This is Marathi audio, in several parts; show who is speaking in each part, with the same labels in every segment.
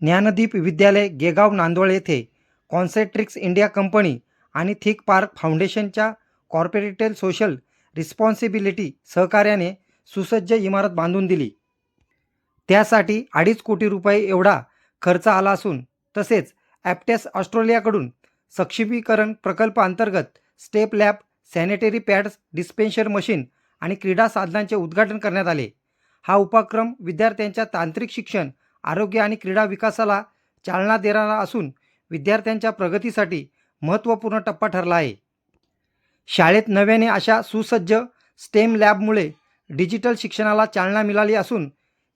Speaker 1: ज्ञानदीप विद्यालय गेगाव नांदोळ येथे कॉन्सेट्रिक्स इंडिया कंपनी आणि थिक पार्क फाउंडेशनच्या कॉर्पोरेटेल सोशल रिस्पॉन्सिबिलिटी सहकार्याने सुसज्ज इमारत बांधून दिली. त्यासाठी अडीच कोटी रुपये एवढा खर्च आला असून तसेच ॲप्टेस ऑस्ट्रेलियाकडून सक्षमीकरण प्रकल्प अंतर्गत step lab sanitary pads dispenser machine आणि क्रीडा साधनांचे उद्घाटन करण्यात आले. हा उपक्रम विद्यार्थ्यांच्या तांत्रिक शिक्षण आरोग्य आणि क्रीडा विकासाला चालना देणारा असून विद्यार्थ्यांच्या प्रगतीसाठी महत्त्वपूर्ण टप्पा ठरला आहे. शाळेत नव्याने अशा सुसज्ज स्टेम लॅबमुळे डिजिटल शिक्षणाला चालना मिळाली असून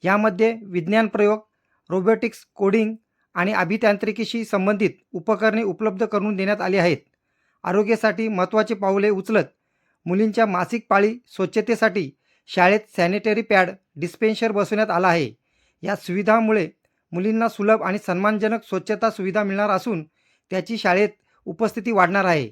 Speaker 1: यामध्ये विज्ञान प्रयोग रोबोटिक्स कोडिंग आणि अभियांत्रिकीशी संबंधित उपकरणे उपलब्ध करून देण्यात आली आहेत. आरोग्यासाठी महत्त्वाचे पाऊले उचलत मुलींच्या मासिक पाळी स्वच्छतेसाठी शाळेत सॅनिटरी पॅड डिस्पेन्सर बसवण्यात आला आहे. या सुविधामुळे मुलींना सुलभ आणि सन्मानजनक स्वच्छता सुविधा मिळणार असून त्याची शाळेत उपस्थिती वाढणार आहे.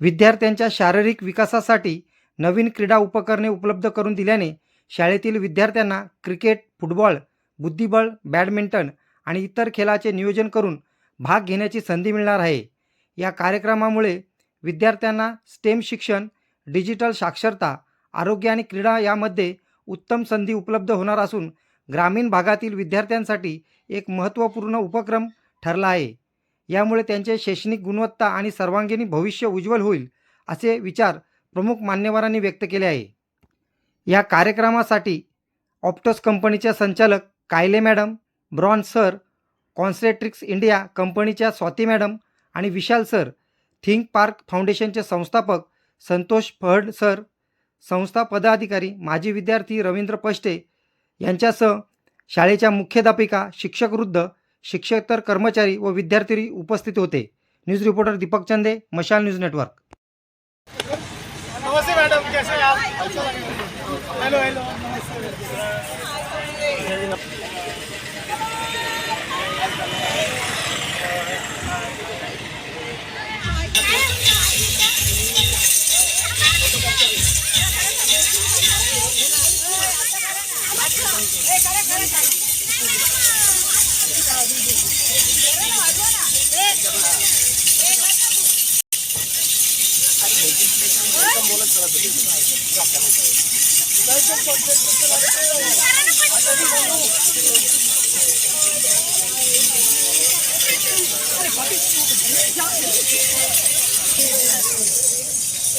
Speaker 1: विद्यार्थ्यांच्या शारीरिक विकासासाठी नवीन क्रीडा उपकरणे उपलब्ध करून दिल्याने शाळेतील विद्यार्थ्यांना क्रिकेट फुटबॉल बुद्धिबळ बॅडमिंटन आणि इतर खेळाचे नियोजन करून भाग घेण्याची संधी मिळणार आहे. या कार्यक्रमामुळे विद्यार्थ्यांना स्टेम शिक्षण डिजिटल साक्षरता आरोग्य आणि क्रीडा यामध्ये उत्तम संधी उपलब्ध होणार असून ग्रामीण भागातील विद्यार्थ्यांसाठी एक महत्त्वपूर्ण उपक्रम ठरला आहे. यामुळे त्यांचे शैक्षणिक गुणवत्ता आणि सर्वांगीण भविष्य उज्ज्वल होईल असे विचार प्रमुख मान्यवरांनी व्यक्त केले आहे. या कार्यक्रमासाठी ऑप्टोस कंपनीच्या संचालक कायले मॅडम ब्रॉन्स सर कॉन्सेट्रिक्स इंडिया कंपनीच्या स्वाती मॅडम आणि विशाल सर थिंक पार्क फाउंडेशनचे संस्थापक संतोष फहड सर संस्था पदाधिकारी माजी विद्यार्थी रवींद्र पष्टे यांच्यासह शाळेच्या मुख्याध्यापिका शिक्षकवृद्ध शिक्षकेतर कर्मचारी व विद्यार्थी उपस्थित होते. न्यूज रिपोर्टर दीपक चंदे मशाल न्यूज नेटवर्क.
Speaker 2: नमस्ते मैडम कैसे आप? Hello hello.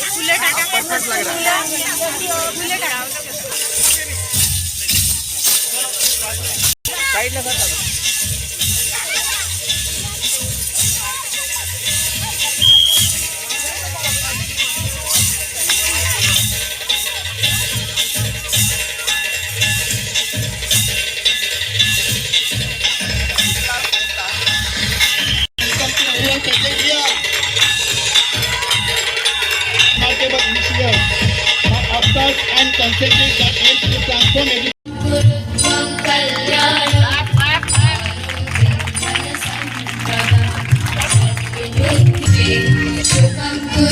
Speaker 3: ফুলে টাকা ফুলে টাকা। साईडला करतात and concentrate that aims to transform every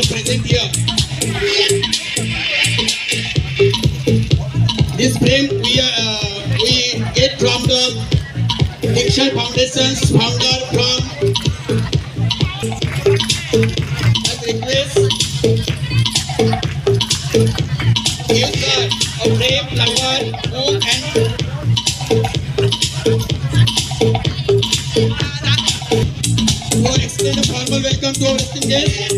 Speaker 3: they present here. This frame we uh, we get from the Dikshan Foundation's founder from as request give sir a frame flower book and to extend a formal welcome to our guests.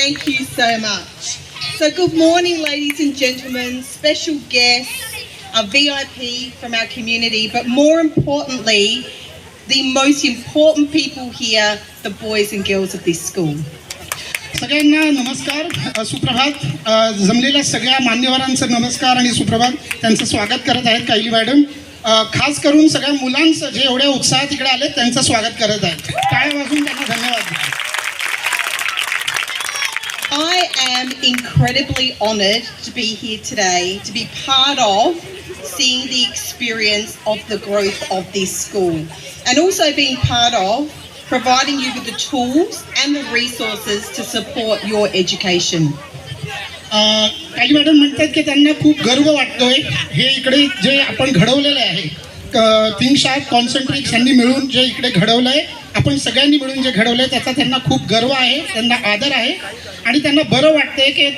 Speaker 4: Thank you so much. So, good morning, ladies and gentlemen, special guests, a VIP from our community, but more importantly, the most important people here, the boys and girls of this school.
Speaker 5: सगळ्यांना नमस्कार अ, सुप्रभात अ, जमलेल्या सगळ्या मान्यवरांचं नमस्कार आणि सुप्रभात त्यांचं स्वागत करत आहेत कैली मॅडम अ, खास करून सगळ्या मुलांचं जे एवढ्या उत्साहात इकडे आले त्यांचं स्वागत करत आहेत काय वाजून त्यांना धन्यवाद द्या.
Speaker 4: I am incredibly honoured to be here today to be part of seeing the experience of the growth of this school and also being part of providing you with the tools and the resources to support your education.
Speaker 5: अ, काही मॅडम म्हणतात की त्यांना खूप गर्व वाटतोय हे इकडे जे आपण घडवलेलं आहे थिंक शार्प कॉन्सन्ट्रिक्स यांनी मिळून जे इकडे घडवलं आहे आपण सगळ्यांनी मिळून जे घडवलं त्याचा त्यांना खूप गर्व आहे त्यांना आदर आहे. आणि त्यांना बरं वाटतंय की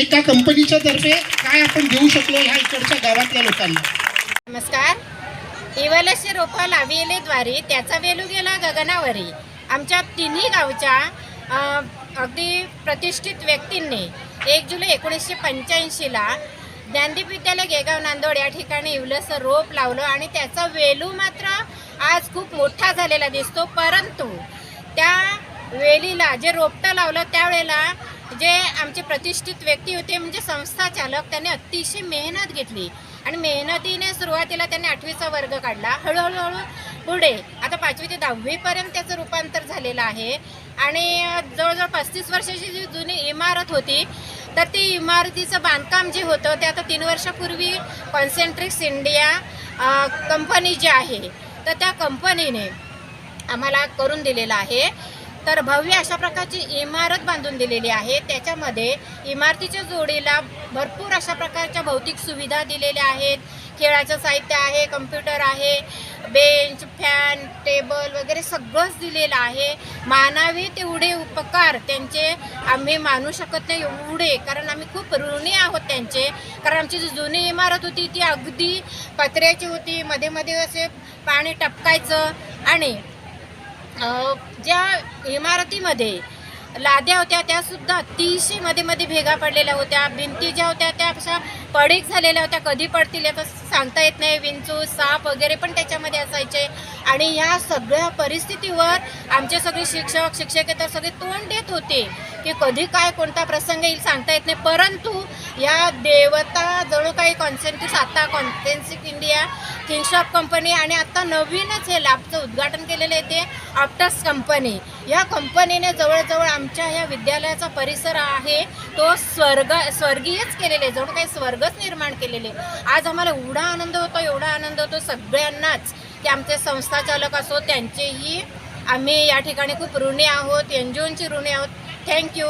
Speaker 5: एका कंपनीच्या तर्फे काय आपण देऊ शकलो ह्या इकडच्या गावातल्या लोकांना.
Speaker 6: नमस्कार. इवलशी रोपं लाविलेद्वारे त्याचा वेलू गेला गगनावरी. आमच्या तिन्ही गावच्या अगदी प्रतिष्ठित व्यक्तींनी एक जुलै एकोणीसशे पंच्याऐंशीला ज्ञानदीप विद्यालय गेगाव नांदोड या ठिकाणी इवलसं रोप लावलं आणि त्याचा वेलू मात्र आज खूप मोठा झालेला दिसतो परंतु त्या वेलीला जे रोपटं लावलं त्यावेळेला जे आमचे प्रतिष्ठित व्यक्ती होते म्हणजे संस्था चालक त्यांनी अतिशय मेहनत घेतली. आणि मेहनतीने सुरुवातीला त्यांनी आठवीचा वर्ग काढला. हळूहळूहळू पुढे आता पाचवी ते दहावीपर्यंत त्याचं रूपांतर झालेलं आहे. आणि जवळजवळ पस्तीस वर्षाची जी जुनी इमारत होती तर ती इमारतीचं बांधकाम जे होतं ते आता तीन वर्षापूर्वी कॉन्सेंट्रिक्स इंडिया कंपनी जी आहे तर त्या कंपनीने आम्हाला करून दिलेलं आहे. तर भव्य अशा प्रकारची इमारत बांधून दिलेली आहे. त्याच्यामध्ये इमारतीच्या जोडीला भरपूर अशा प्रकारच्या भौतिक सुविधा दिलेल्या आहेत. खेळाचं साहित्य आहे कम्प्युटर आहे बेंच फॅन टेबल वगैरे सगळंच दिलेलं आहे. मानावे तेवढे उपकार त्यांचे आम्ही मानू शकत नाही एवढे कारण आम्ही खूप ऋणी आहोत त्यांचे. कारण आमची जी जुनी इमारत होती ती अगदी पत्र्याची होती. मध्ये मध्ये असे पाणी टपकायचं आणि ज्या इमारतीमध्ये लाद्या होत्या त्यासुद्धा अतिशयमध्ये मध्ये भेगा पडलेल्या होत्या. भिंती ज्या होत्या त्या अशा पडीक झालेल्या होत्या कधी पडतील याचं सांगता येत नाही. विंचू साप वगैरे पण त्याच्यामध्ये असायचे. आणि ह्या सगळ्या परिस्थितीवर आमचे सगळे शिक्षक शिक्षकेतर सगळे तोंड देत होते की कधी काय कोणता प्रसंग येईल सांगता येत नाही. परंतु या देवता जणू काही कॉन्सेंटिस आता कॉन्सेन्सिक इंडिया किंगशॉप ऑफ कंपनी आणि आत्ता नवीनच हे लॅबचं उद्घाटन केलेलं आहे ते ऑप्टस कंपनी या कंपनीने जवळजवळ आमच्या ह्या विद्यालयाचा परिसर आहे तो स्वर्ग स्वर्गीयच केलेले जणू काही स्वर्ग स्वर्गच निर्माण केलेले. आज आम्हाला एवढा आनंद होतो एवढा आनंद होतो सगळ्यांनाच ते आमचे संस्थाचालक असो त्यांचेही आम्ही या ठिकाणी खूप ऋणी आहोत एन जी ओंची ऋणी आहोत. थँक्यू